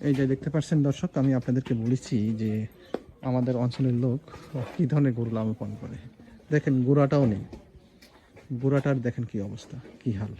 এই যে দেখতে পাচ্ছেন দর্শক, আমি আপনাদেরকে বলেছি যে আমাদের অঞ্চলের লোক কী ধরনের গরু লালন পালন করে। দেখেন, গুড়াটাও নেই। গুড়াটার দেখেন কি অবস্থা, কি হাল।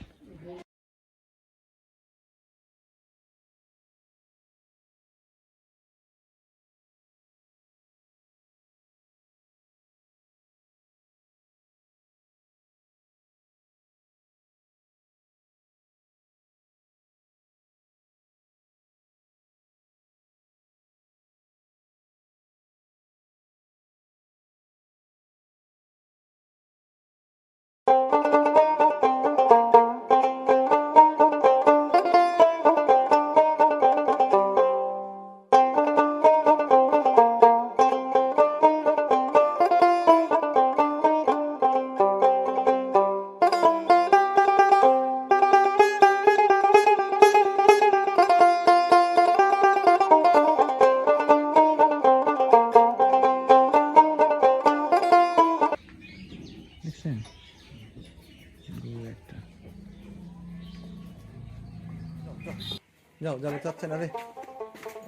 চাচ্ছে না রে।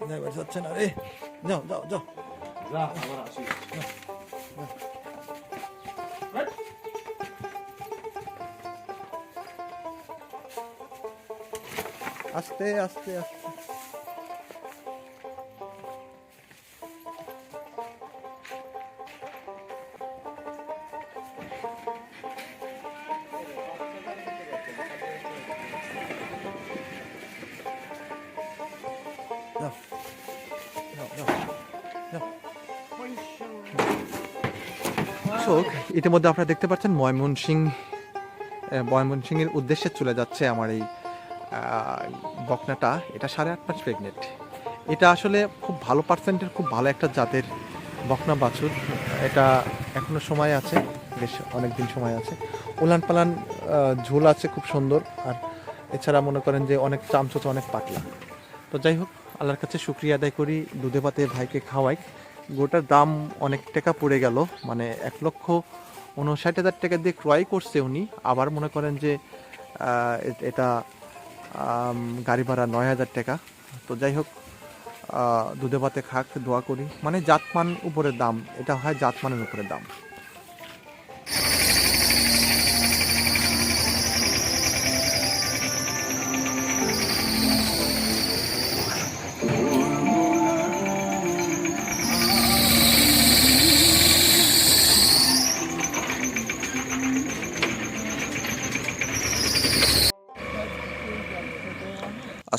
যাবে চাচ্ছে না রে। যাও যাও যাও। আস্তে আস্তে আস্তে। ইতিমধ্যে আপনারা দেখতে পাচ্ছেন ময়মনসিং ময়মনসিংহের উদ্দেশ্যে চলে যাচ্ছে আমার এই বকনাটা। এটা সাড়ে আট মাস প্রেগনেন্ট এটা আসলে খুব ভালো পার্সেন্টের খুব ভালো একটা জাতের বকনা বাছুর। এটা এখনও সময় আছে, বেশ অনেক দিন সময় আছে। উলান পালান ঝোল আছে খুব সুন্দর। আর এছাড়া মনে করেন যে অনেক চামচোচ, অনেক পাতলা। তো যাই হোক, আল্লাহর কাছে শুক্রিয়া আদায় করি, দুধে পাতে ভাইকে খাওয়াই। গোটার দাম অনেক টাকা পড়ে গেল মানে এক লক্ষ উনষাট হাজার টাকা দিয়ে ক্রয় করছে উনি। আবার মনে করেন যে এটা গাড়ি ভাড়া নয় হাজার টাকা। তো যাই হোক দুধে ভাতে খাক, দোয়া করি। মানে জাতমান উপরে দাম, এটা হয় জাতমানের উপরে দাম।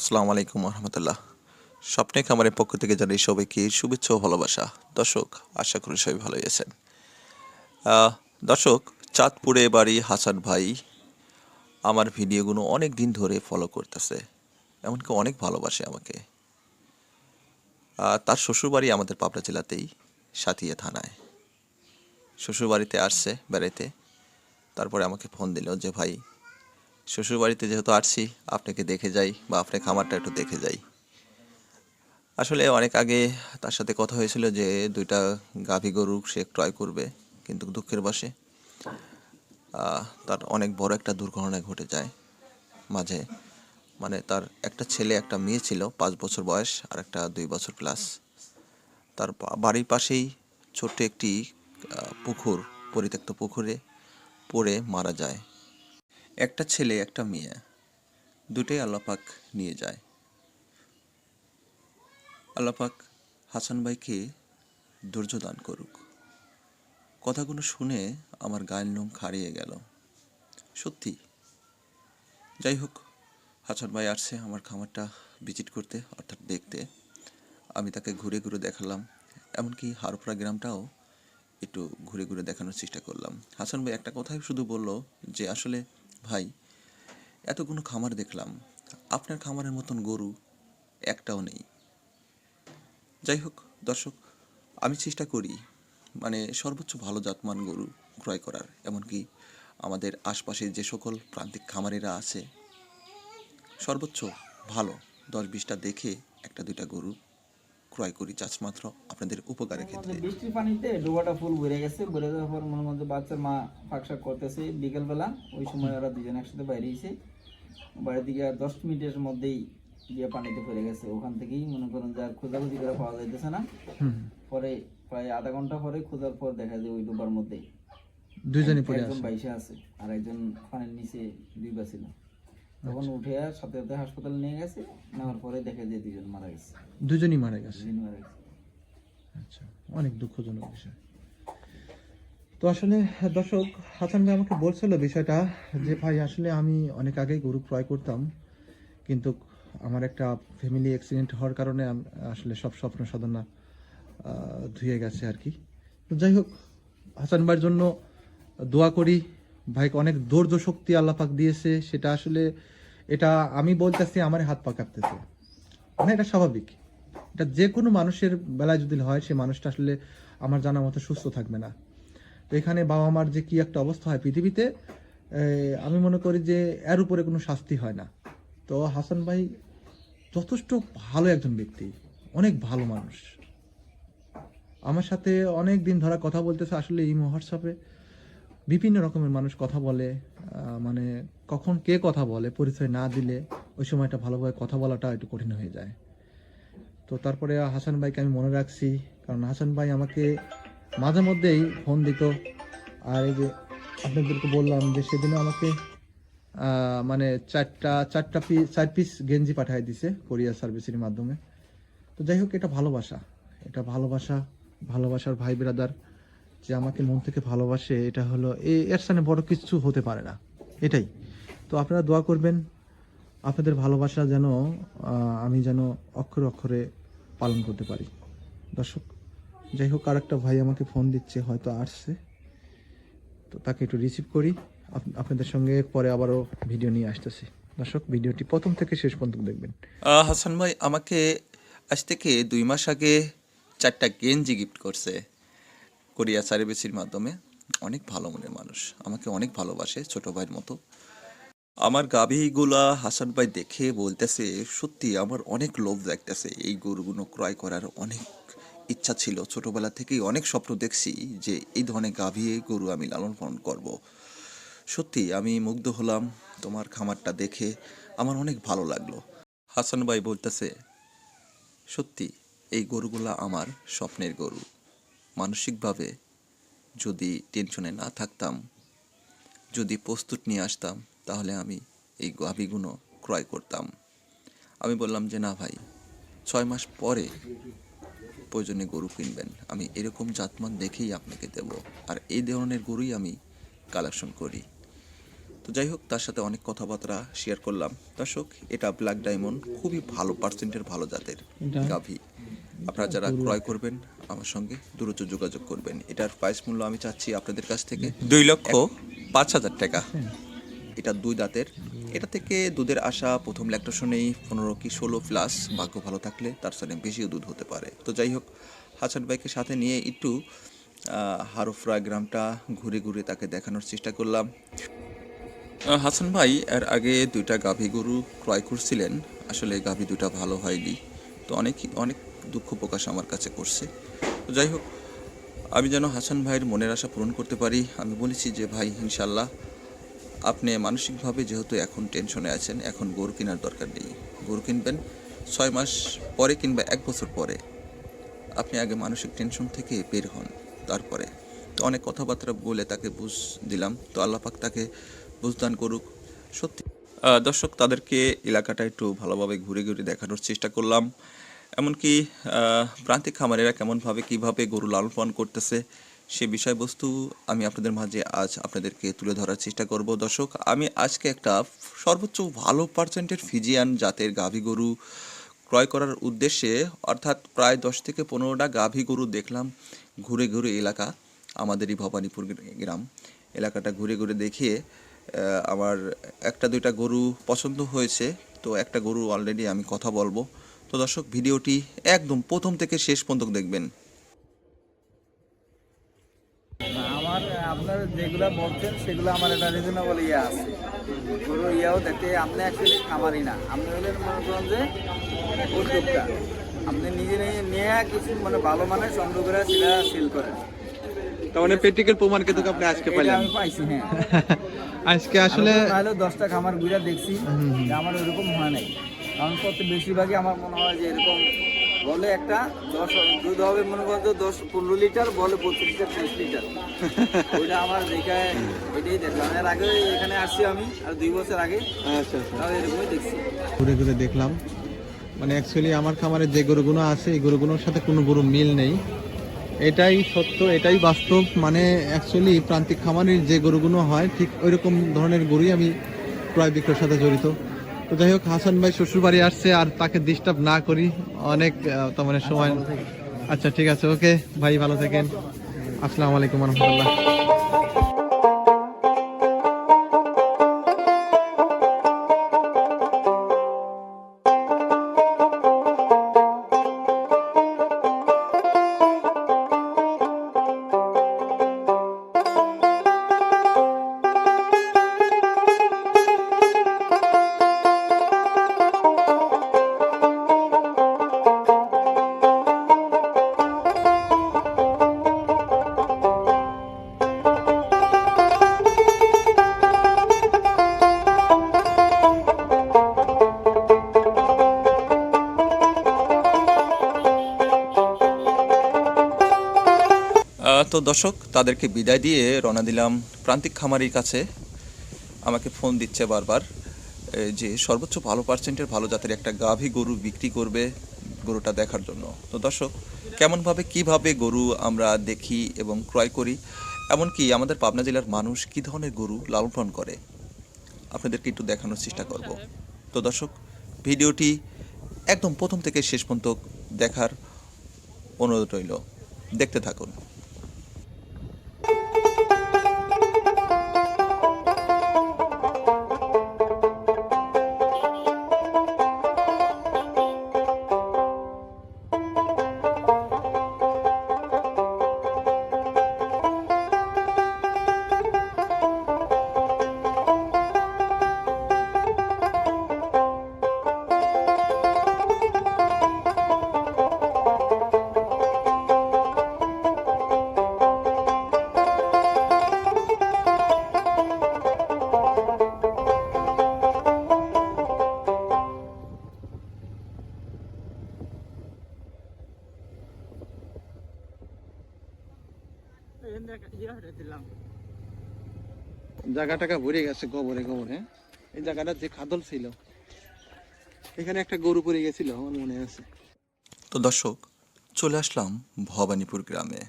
আসসালামু আলাইকুম রহমতুল্লাহ স্বপ্নে খামারের পক্ষ থেকে জানাই সবাইকে শুভেচ্ছা ও ভালোবাসা। দর্শক, আশা করি সবাই ভালোই আছেন। দর্শক, চাঁদপুরে বাড়ি হাসান ভাই আমার ভিডিওগুলো অনেক দিন ধরে ফলো করতেছে, এমনকি অনেক ভালোবাসে আমাকে। তার শ্বশুরবাড়ি আমাদের পাবনা জেলাতেই, সাথিয়া থানায়। শ্বশুরবাড়িতে আসছে, বেড়াইতে। তারপরে আমাকে ফোন দিল যে, ভাই শ্বশুরবাড়িতে যেহেতু আসছি, আপনাকে দেখে যাই বা আপনার খামারটা একটু দেখে যাই। আসলে অনেক আগে তার সাথে কথা হয়েছিল যে দুইটা গাভী গরু সে ক্রয় করবে কিন্তু দুঃখের বসে তার অনেক বড় একটা দুর্ঘটনা ঘটে যায় মাঝে। মানে তার একটা ছেলে, একটা মেয়ে ছিল, পাঁচ বছর বয়স আর একটা দুই বছর প্লাস তার বাড়ির পাশেই ছোট্ট একটি পুকুর, পরিত্যক্ত পুকুরে পড়ে মারা যায়। একটা ছেলে, একটা মেয়ে, দুটোই আল্লাপাক নিয়ে যায়। আল্লাপাক হাসান ভাইকে ধৈর্য দান করুক। কথাগুলো শুনে আমার গায়ের লোম খাড়িয়ে গেল। সত্যি। যাই হোক, হাসান ভাই আসছে আমার খামারটা ভিজিট করতে, অর্থাৎ দেখতে। আমি তাকে ঘুরে ঘুরে দেখালাম, এমনকি হারোপড়া গ্রামটাও একটু ঘুরে ঘুরে দেখানোর চেষ্টা করলাম। হাসান ভাই একটা কথাই শুধু বলল যে, আসলে ভাই, এতগুলো খামার দেখলাম। আপনার খামারের মতন গরু একটাও নেই। যাই হোক, দর্শক, আমি চেষ্টা করি মানে সর্বোচ্চ ভালো জাতমান গরু ক্রয় করার। এমনকি আমাদের আশপাশে যে সকল প্রান্তিক খামারেরা আছে, সর্বোচ্চ ভালো দশ বিশটা দেখে একটা দুইটা গরু ক্রয় করি চাষমাত্র আপনাদের উপকারের ক্ষেত্রে। বৃষ্টির পানিতে ডোবাটা ফুল ভরে গেছে ভরে যাওয়ার পর মনের মধ্যে বাচ্চার মা ফাঁকশাক করতেছে বিকেলবেলা ওই সময় ওরা দুজন একসাথে বাইরে এসে বাড়ির দিকে আর দশ মিনিটের মধ্যেই গিয়ে পানিতে পড়ে গেছে। ওখান থেকেই মনে করেন যে আর খোঁজাখুঁজি করে পাওয়া যাইতেছে না। পরে প্রায় আধা ঘণ্টা পরে খোঁজার পর দেখা যায় ওই ডোবার মধ্যেই দুইজনই পড়ে একজন আছে। বাইশে আছে আর একজন পানির নিচে ডুবা ছিল তখন আচ্ছা। উঠে সাথে সাথে হাসপাতালে নিয়ে গেছে নেওয়ার পরে দেখা যায় দুজন মারা গেছে। দুজনই মারা গেছে? দুজন মারা গেছে। আচ্ছা অনেক দুঃখজনক বিষয়। তো আসলে দর্শক হাসান ভাই আমাকে বলছিল বিষয়টা যে ভাই আসলে আমি অনেক আগেই গরু ক্রয় করতাম কিন্তু আমার একটা ফ্যামিলি অ্যাক্সিডেন্ট হওয়ার কারণে আসলে সব স্বপ্ন সাধনা ধুয়ে গেছে আর কি। তো যাই হোক হাসান ভাইয়ের জন্য দোয়া করি ভাইকে অনেক ধৈর্য শক্তি আল্লাপাক দিয়েছে, সেটা আসলে এটা আমি বলতেছি আমার হাত পা কাঁপতেছে। মানে এটা স্বাভাবিক। এটা যে কোনো মানুষের বেলায় যদি হয়, সে মানুষটা আসলে আমার জানা মতো সুস্থ থাকবে না। তো এখানে বাবা মার যে কি একটা অবস্থা হয় পৃথিবীতে আমি মনে করি যে এর উপরে কোনো শাস্তি হয় না। তো হাসান ভাই যথেষ্ট ভালো একজন ব্যক্তি, অনেক ভালো মানুষ। আমার সাথে অনেক দিন ধরা কথা বলতেছে, আসলে এই হোয়াটসঅ্যাপে বিভিন্ন রকমের মানুষ কথা বলে মানে কখন কে কথা বলে, পরিচয় না দিলে ওই সময়টা ভালোভাবে কথা বলাটা একটু কঠিন হয়ে যায়। তো তারপরে হাসান ভাইকে আমি মনে রাখছি, কারণ হাসান ভাই আমাকে মাঝে মধ্যেই ফোন দিত। আর এই যে আপনাদেরকে বললাম যে সেদিনও আমাকে মানে চারটা চারটা পিস চার পিস গেঞ্জি পাঠিয়ে দিছে কোরিয়ার সার্ভিসের মাধ্যমে। তো যাই হোক, এটা ভালোবাসা। এটা ভালোবাসা, ভালোবাসার ভাই ব্রাদার যে আমাকে মন থেকে ভালোবাসে, এটা হলো এর সামনে বড় কিছু হতে পারে না। এটাই। তো আপনারা দোয়া করবেন, আপনাদের ভালোবাসা যেন আমি যেন অক্ষরে অক্ষরে পালন করতে পারি। দর্শক, যাই হোক, আরেকটা ভাই আমাকে ফোন দিচ্ছে, হয়তো আসছে। তো তাকে একটু রিসিভ করি। আপনাদের সঙ্গে পরে আবারও ভিডিও নিয়ে আসতেছি। দর্শক, ভিডিওটি প্রথম থেকে শেষ পর্যন্ত দেখবেন। হাসান ভাই, আমাকে আজ থেকে দুই মাস আগে চারটা গেঞ্জি গিফট করছে। কোরিয়া সার্ভিসের মাধ্যমে অনেক ভালো মনের মানুষ। আমাকে অনেক ভালোবাসে ছোট ভাইয়ের মতো। আমার গাভীগুলা হাসান ভাই দেখে বলতেছে, সত্যি আমার অনেক লোভ দেখতেছে। এই গরুগুলো ক্রয় করার অনেক ইচ্ছা ছিল। ছোটবেলা থেকেই অনেক স্বপ্ন দেখছি যে এই ধরনের গাভী গরু আমি লালন পালন করব। সত্যি আমি মুগ্ধ হলাম তোমার খামারটা দেখে। আমার অনেক ভালো লাগল। হাসান ভাই বলতেছে, সত্যি এই গরুগুলা আমার স্বপ্নের গরু। মানসিকভাবে যদি টেনশনে না থাকতাম যদি প্রস্তুত নিয়ে আসতাম তাহলে আমি এই গাভীগুলো ক্রয় করতাম। আমি বললাম যে না ভাই ছয় মাস পরে প্রয়োজনে গরু কিনবেন। আমি এরকম জাতমান দেখেই আপনাকে দেব। আর এই ধরনের গরুই আমি কালেকশন করি। তো যাই হোক তার সাথে অনেক কথাবার্তা শেয়ার করলাম। দর্শক এটা ব্ল্যাক ডায়মন্ড খুবই ভালো পার্সেন্টের ভালো জাতের গাভী। আপনারা যারা ক্রয় করবেন আমার সঙ্গে দ্রুত যোগাযোগ করবেন। এটার প্রাইস মূল্য আমি চাচ্ছি আপনাদের কাছ থেকে দুই লক্ষ পাঁচ হাজার টাকা। এটা দুই দাঁতের। এটা থেকে দুধের আশা প্রথম ল্যাকটেশনেই পনেরো কি ষোলো প্লাস ভাগ্য ভালো থাকলে তার সাথে বেশিও দুধ হতে পারে। তো যাই হোক হাসান ভাইকে সাথে নিয়ে একটু হারোফরা গ্রামটা ঘুরে ঘুরে তাকে দেখানোর চেষ্টা করলাম। হাসান ভাই এর আগে দুইটা গাভী গরু ক্রয় করছিলেন। আসলে গাভী দুটা ভালো হয়নি। তো অনেক অনেক দুঃখ প্রকাশ আমার কাছে করছে। তো যাই হোক, আমি যেন হাসান ভাইয়ের মনের আশা পূরণ করতে পারি, আমি বলেছি যে, ভাই ইনশাল্লাহ আপনি মানসিকভাবে যেহেতু এখন টেনশনে আছেন, এখন গরু কেনার দরকার নেই। গরু কিনবেন ছয় মাস পরে কিংবা এক বছর পরে। আপনি আগে মানসিক টেনশন থেকে বের হন তারপরে। তো অনেক কথাবার্তা বলে তাকে বুঝ দিলাম। তো আল্লাহ পাক তাকে বুঝদান করুক। সত্যি দর্শক, তাদেরকে এলাকাটা একটু ভালোভাবে ঘুরে ঘুরে দেখানোর চেষ্টা করলাম। এমনকি প্রান্তিক খামারেরা কেমনভাবে, কীভাবে গরু লালন পালন করতেছে সে বিষয়বস্তু আমি আপনাদের মাঝে আজ আপনাদেরকে তুলে ধরার চেষ্টা করব। দর্শক, আমি আজকে একটা সর্বোচ্চ ভালো পার্সেন্টের ফিজিয়ান জাতের গাভী গরু ক্রয় করার উদ্দেশ্যে, অর্থাৎ প্রায় দশ থেকে পনেরোটা গাভী গরু দেখলাম ঘুরে ঘুরে এলাকা, আমাদেরই ভবানীপুর গ্রাম এলাকাটা ঘুরে ঘুরে দেখিয়ে আমার একটা দুইটা গরু পছন্দ হয়েছে, তো একটা গরু অলরেডি আমি কথা বলব। তো দর্শক ভিডিওটি একদম প্রথম থেকে শেষ পর্যন্ত দেখবেন। আমার আপনার যেগুলো বলছেন সেগুলো আমার একটা রিজনেবল ইয়ে আছে। গরু ইয়াও দেখতে আপনি অ্যাকচুয়ালি খামারি না। আপনি হলেন মনে করেন যে উদ্যোক্তা। আপনি নিজে নিয়ে নিয়ে কিছু মানে ভালো মানে সংগ্রহ করে সেটা সেল করেন। তার মানে প্র্যাকটিক্যাল প্রমাণ কিন্তু আপনি আজকে পাইলেন। আমি পাইছি হ্যাঁ। আজকে আসলে আসলে দশটা খামার ঘুরে দেখছি। যে আমার ওরকম হয় নাই। কারণ প্রত্যেক বেশিরভাগই আমার মনে হয় যে এরকম বলে একটা দশ দুধ হবে মনে করেন তো দশ পনেরো লিটার বলে পঁচিশ লিটার ত্রিশ লিটার। ওইটা আমার দেখে এটাই দেখলাম। এর আগে এখানে আসছি আমি আর দুই বছর আগে। আচ্ছা আচ্ছা। তাও এরকমই দেখছি। ঘুরে ঘুরে দেখলাম। মানে অ্যাকচুয়ালি আমার খামারে যে গরুগুলো আছে এই গরুগুলোর সাথে কোনো গরু মিল নেই। এটাই সত্য এটাই বাস্তব। মানে অ্যাকচুয়ালি প্রান্তিক খামারের যে গরুগুলো হয় ঠিক ওই রকম ধরনের গরুই আমি ক্রয় বিক্রয়ের সাথে জড়িত। তো যাই হোক হাসান ভাই শ্বশুর বাড়ি আসছে আর তাকে ডিস্টার্ব না করি। অনেক তার মানে সময় আচ্ছা ঠিক আছে ওকে ভাই ভালো থাকেন। আসসালামু আলাইকুম রহমতুল্লাহ। তো দর্শক তাদেরকে বিদায় দিয়ে রওনা দিলাম প্রান্তিক খামারির কাছে। আমাকে ফোন দিচ্ছে বারবার যে সর্বোচ্চ ভালো পার্সেন্টের ভালো জাতের একটা গাভী গরু বিক্রি করবে গরুটা দেখার জন্য। তো দর্শক, কেমনভাবে, কীভাবে গরু আমরা দেখি এবং ক্রয় করি, এমনকি আমাদের পাবনা জেলার মানুষ কী ধরনের গরু লালন পালন করে, আপনাদেরকে একটু দেখানোর চেষ্টা করব। তো দর্শক, ভিডিওটি একদম প্রথম থেকে শেষ পর্যন্ত দেখার অনুরোধ রইল। দেখতে থাকুন। জায়গাটাকে ভরে গেছে গোবরে গোবরে। এই জায়গাটা যে খাদল ছিল এখানে একটা গরু পড়ে গেছিল আমার মনে আছে। তো দর্শক চলে আসলাম ভবানীপুর গ্রামে।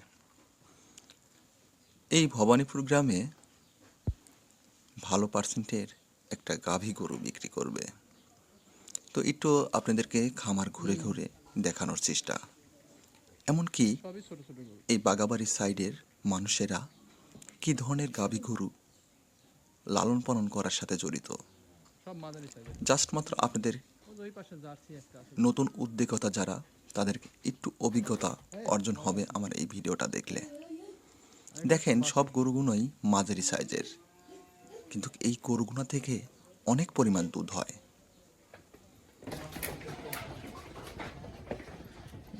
এই ভবানীপুর গ্রামে ভালো পার্সেন্টের একটা গাভী গরু বিক্রি করবে। তো একটু আপনাদেরকে খামার ঘুরে ঘুরে দেখানোর চেষ্টা। এমনকি এই বাগাবাড়ির সাইডের মানুষেরা কি ধরনের গাভী গরু লালন পালন করার সাথে জড়িত। জাস্ট মাত্র আপনাদের ওই পাশে জার্সি একটা আছে। নতুন উদ্যোগতা যারা তাদের একটু অভিজ্ঞতা অর্জন হবে আমার এই ভিডিওটা দেখলে। দেখেন সব গরুগুলোই মাঝারি সাইজের। কিন্তু এই গরুগুনা থেকে অনেক পরিমাণ দুধ হয়।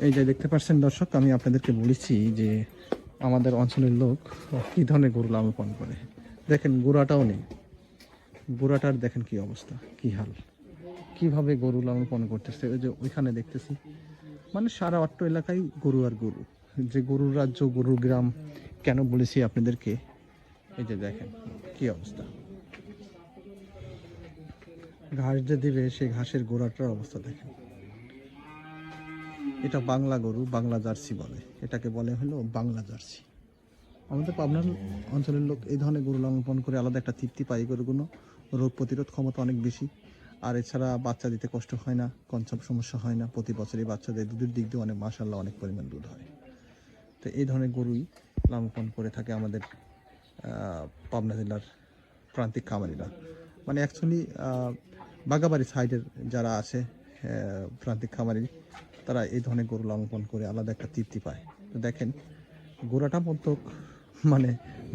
এই যে দেখতে পাচ্ছেন দর্শক আমি আপনাদেরকে বলেছি যে আমাদের অঞ্চলের লোক কি ধরনের গরু লালন পালন করে। দেখেন গোড়াটাও নেই। গোড়াটার দেখেন কি অবস্থা, কি হাল। কীভাবে গরু লালন পালন করতেছে, ওই যে ওইখানে দেখতেছি। মানে সারা অট্ট এলাকায় গরু আর গরু। যে গরুর রাজ্য, গরুর গ্রাম, কেন বলেছি আপনাদেরকে? এই যে দেখেন, কি অবস্থা। ঘাস যে দিবে, সেই ঘাসের গোড়াটার অবস্থা দেখেন। এটা বাংলা গরু, বাংলা জার্সি বলে। এটাকে বলে হলো বাংলা জার্সি। আমাদের পাবনার অঞ্চলের লোক এই ধরনের গরু লালন পালন করে আলাদা একটা তৃপ্তি পায় গরুগুলো। রোগ প্রতিরোধ ক্ষমতা অনেক বেশি। আর এছাড়া বাচ্চা দিতে কষ্ট হয় না, কনসাম সমস্যা হয় না। প্রতি বছরই বাচ্চাদের দুধের দিক দিয়ে অনেক মাসাল্লাহ অনেক পরিমাণ দুধ হয়। তো এই ধরনের গরুই লালন করে থাকে আমাদের পাবনা জেলার প্রান্তিক খামারিরা। মানে অ্যাকচুয়ালি বাগাবাড়ি সাইডের যারা আছে প্রান্তিক খামারি, তারা এই ধরনের গরু লালন করে আলাদা একটা তৃপ্তি পায়। তো দেখেন, গোড়াটা মতো মানে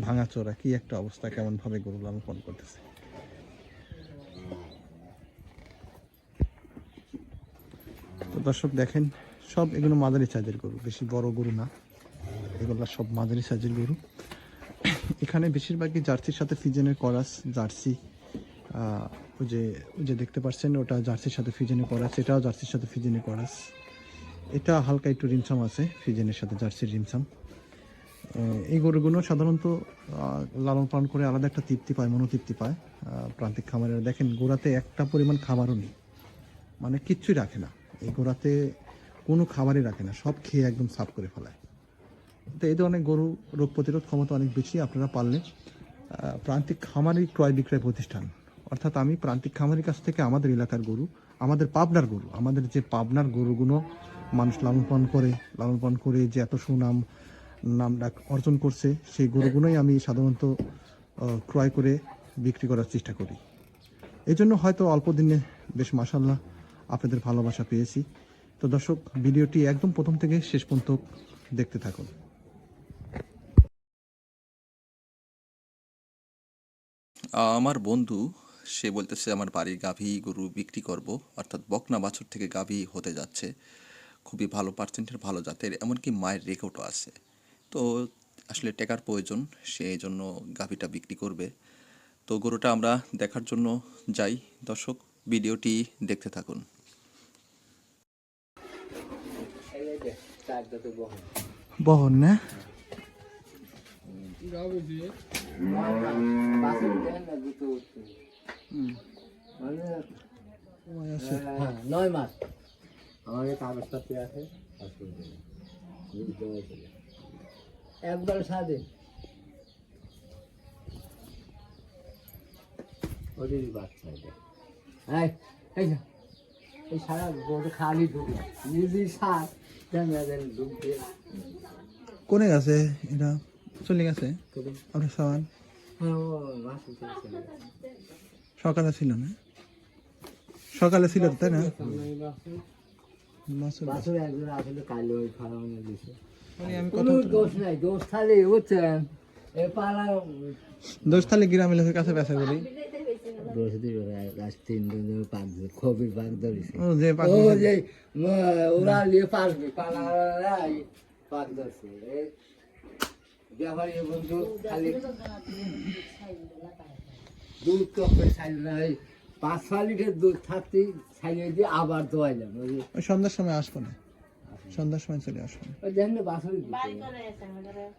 ভাঙাচোরা, কি একটা অবস্থা কেমন ভাবে গরু লালন পালন করতেছে? তো দর্শক দেখেন, সব এগুলো মাঝারি সাইজের গরু, বেশি বড় গরু না। এগুলো সব মাঝারি সাইজের গরু। এখানে বেশিরভাগই জার্সির সাথে ফিজেনের করাস, জার্সি ওই যে ওই যে দেখতে পাচ্ছেন, ওটা জার্সির সাথে ফিজেনে করাস, এটাও জার্সির সাথে ফিজেনে করাস। এটা হালকা একটু রিমসাম আছে, ফিজেনের সাথে জার্সির রিমসাম এই গরুগুলো সাধারণত লালন পালন করে আলাদা একটা তৃপ্তি পায়, মনোতৃপ্তি পায়। প্রান্তিক খামারের দেখেন, গোড়াতে একটা পরিমাণ খাবারও নেই। মানে কিচ্ছুই রাখে না। এই গোড়াতে কোনো খাবারই রাখে না। সব খেয়ে একদম সাফ করে ফেলায়। তো এই ধরনের গরু রোগ প্রতিরোধ ক্ষমতা অনেক বেশি, আপনারা পারলে প্রান্তিক খামারি ক্রয় বিক্রয় প্রতিষ্ঠান। অর্থাৎ আমি প্রান্তিক খামারির কাছ থেকে আমাদের এলাকার গরু, আমাদের পাবনার গরু, আমাদের যে পাবনার গরুগুলো মানুষ লালন পালন করে, লালন পালন করে যে এত সুনাম নাম ডাক অর্জন করছে, সেই গরুগুলোই আমি সাধারণত ক্রয় করে বিক্রি করার চেষ্টা করি। এই জন্য হয়তো অল্প দিনে বেশ মাসাল্লাহ আপনাদের ভালোবাসা পেয়েছি। তো দর্শক, ভিডিওটি একদম প্রথম থেকে শেষ পর্যন্ত দেখতে থাকুন। আমার বন্ধু, সে বলতেছে, আমার বাড়ির গাভী গরু বিক্রি করব। অর্থাৎ বকনা বাছুর থেকে গাভী হতে যাচ্ছে। খুবই ভালো পার্সেন্টের ভালো জাতের, এমনকি মায়ের রেকর্ডও আছে। তো আসলে টেকার প্রয়োজন, সে এই জন্য গাভীটা বিক্রি করবে। তো গরুটা আমরা দেখার জন্য যাই। দর্শক, ভিডিওটি দেখতে থাকুন। বহন না? নয় মাস। এই কাগজপত্র আছে। একবার সাদে ওদেরই বাচ্চা এটা। এই এই এই সারা গোটা খালি ঢুকে নিজেই সার। ক্যামেরা ঢুকতে কোনে গেছে এটা? চলে গেছে? আপনার সাবান। সকালে ছিল না? সকালে ছিল তাই না? মাসুর একজন আসলে কালো ওই ফার্মে দিছে দোষ নাই দোষ দোস্তালে গ্রামের লোকের কাছে বেচা করি। দুধ ছাইল না পাঁচ লিটার দুধ থাকতে ছাইলে দিয়ে আবার দোয়াইলাম। সন্ধ্যার সময় আসব না। সন্ধ্যার সময় চলে দিচ্ছে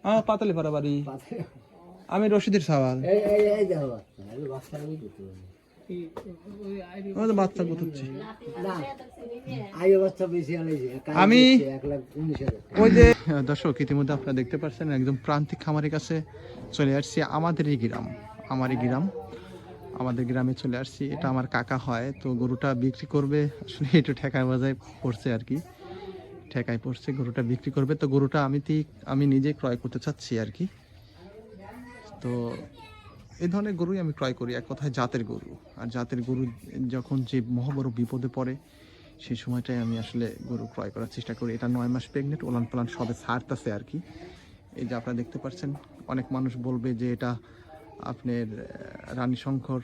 আমার পাতালি পাড়া বাড়ি। আমি রশিদের সাওয়াল। বাচ্চা আমি গুতুচ্ছে। ওই যে দর্শক ইতিমধ্যে আপনারা দেখতে পাচ্ছেন একদম প্রান্তিক খামারের কাছে চলে আসছি। আমাদেরই গ্রাম আমারই গ্রাম। আমাদের গ্রামে চলে আসছি। এটা আমার কাকা হয় তো গরুটা বিক্রি করবে। আসলে একটু ঠেকায় বাজায় পড়ছে আর কি। ঠেকায় পড়ছে, গরুটা বিক্রি করবে। তো গরুটা আমি ঠিক, আমি নিজে ক্রয় করতে চাচ্ছি আর কি। তো এই ধরনের গরুই আমি ক্রয় করি, এক কথায় জাতের গরু। আর জাতের গরু যখন যে মহাবড় বিপদে পড়ে সেই সময়টাই আমি আসলে গরু ক্রয় করার চেষ্টা করি। এটা নয় মাস প্রেগনেন্ট ওলান পালান সবে ছাড়তেছে আর কি। এই যে আপনারা দেখতে পাচ্ছেন, অনেক মানুষ বলবে যে এটা আপনার রানী শঙ্কর।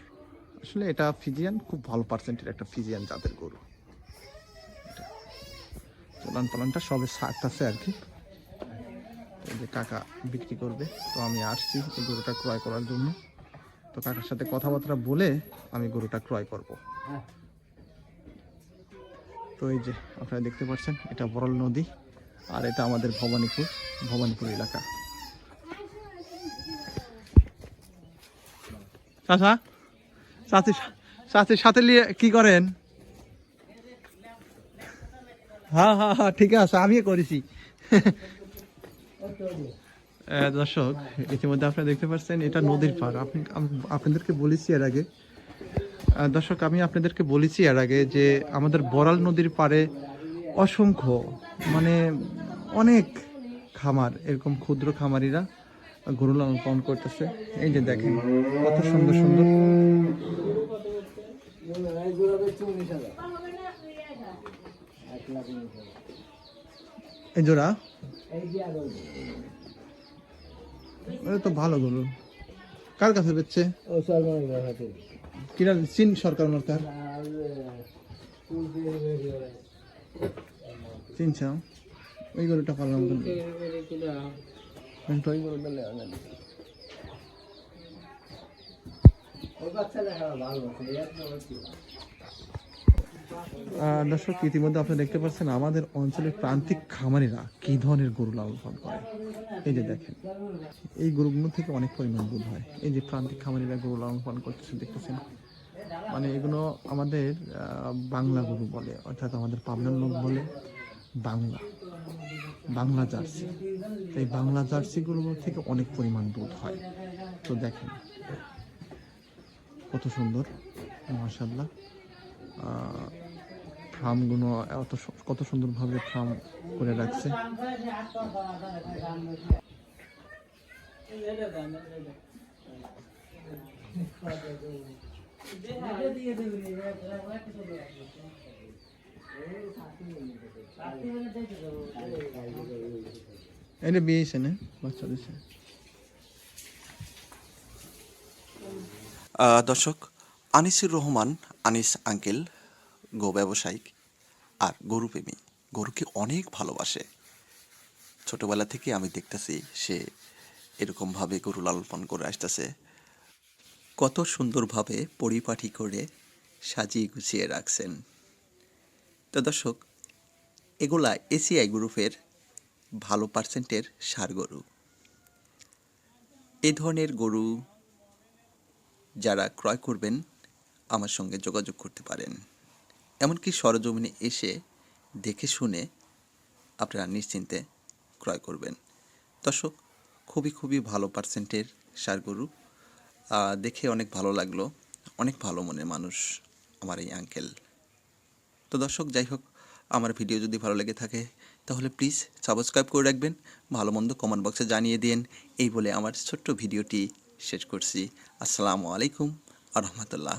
আসলে এটা ফিজিয়ান, খুব ভালো পার্সেন্টের একটা ফিজিয়ান জাতের গরু। ওলান পালানটা সবে ছাড়তেছে আর কি। যে কাকা বিক্রি করবে, তো আমি আসছি এই গরুটা ক্রয় করার জন্য। তো কাকার সাথে কথাবার্তা বলে আমি গরুটা ক্রয় করব। তো এই যে আপনারা দেখতে পাচ্ছেন, এটা বরল নদী আর এটা আমাদের ভবানীপুর ভবানীপুর এলাকা। চাচি, চাচির সাথে নিয়ে কি করেন? হ্যাঁ হ্যাঁ হ্যাঁ ঠিক আছে, আমিও করেছি। দর্শক, ইতিমধ্যে আপনারা দেখতে পাচ্ছেন, এটা নদীর পাড়। আপনি আপনাদেরকে বলেছি এর আগে দর্শক, আমি আপনাদেরকে বলেছি এর আগে যে আমাদের বরাল নদীর পাড়ে অসংখ্য মানে অনেক খামার, এরকম ক্ষুদ্র খামারিরা গরু লালন পালন করতেছে। এই যে দেখেন, কত সুন্দর সুন্দর। এই জোড়া? এই তো ভালো গরু। কার কাছে বেচছে? কিনা চীন সরকার মার্কার। চিনছ ওই গরুটা পারলাম ওই গরুটা লেওয়া গেল ওই ভালো আছে এর জন্য কি আহ, দর্শক, ইতিমধ্যে আপনি দেখতে পাচ্ছেন আমাদের অঞ্চলের প্রান্তিক খামারিরা কি ধরনের গরু লালন পালন করে? এই যে দেখেন, এই গরুগুলো থেকে অনেক পরিমাণ দুধ হয়। এই যে প্রান্তিক খামারিরা গরু লালন পালন করতেছে দেখতেছেন। মানে এগুলো আমাদের বাংলা গরু বলে, অর্থাৎ আমাদের পাবনার লোক বলে বাংলা বাংলা জার্সি। এই বাংলা জার্সিগুলো থেকে অনেক পরিমাণ দুধ হয়। তো দেখেন, কত সুন্দর মাশাল্লাহ ফার্মগুলো এত কত সুন্দরভাবে ফার্ম করে রাখছে। এটা বিয়েছে না? বাচ্চা দিছে দর্শক, আনিসুর রহমান আনিস, আঙ্কেল, গো ব্যবসায়িক আর গরুপ্রেমী গরুকে অনেক ভালোবাসে। ছোটোবেলা থেকে আমি দেখতেছি সে এরকমভাবে গরু লালন করে আসতেছে। কত সুন্দরভাবে পরিপাটি করে সাজিয়ে গুছিয়ে রাখছেন। তো দর্শক, এগুলা এসিআই গ্রুপের ভালো পার্সেন্টের সার গরু। এ ধরনের গরু যারা ক্রয় করবেন আমার সঙ্গে যোগাযোগ করতে পারেন। এমনকি সরজমিনে এসে দেখে শুনে আপনারা নিশ্চিন্তে ক্রয় করবেন। দর্শক, খুবই খুবই ভালো পার্সেন্টের সার গরু। দেখে অনেক ভালো লাগল। অনেক ভালো মনের মানুষ আমার এই আঙ্কেল তো দর্শক, যাই হোক, আমার ভিডিও যদি ভালো লেগে থাকে, তাহলে প্লিজ সাবস্ক্রাইব করে রাখবেন। ভালো মন্দ কমেন্ট বক্সে জানিয়ে দিন। এই বলে আমার ছোট্ট ভিডিওটি শেষ করছি। আসসালামু আলাইকুম আ রহমতুল্লাহ।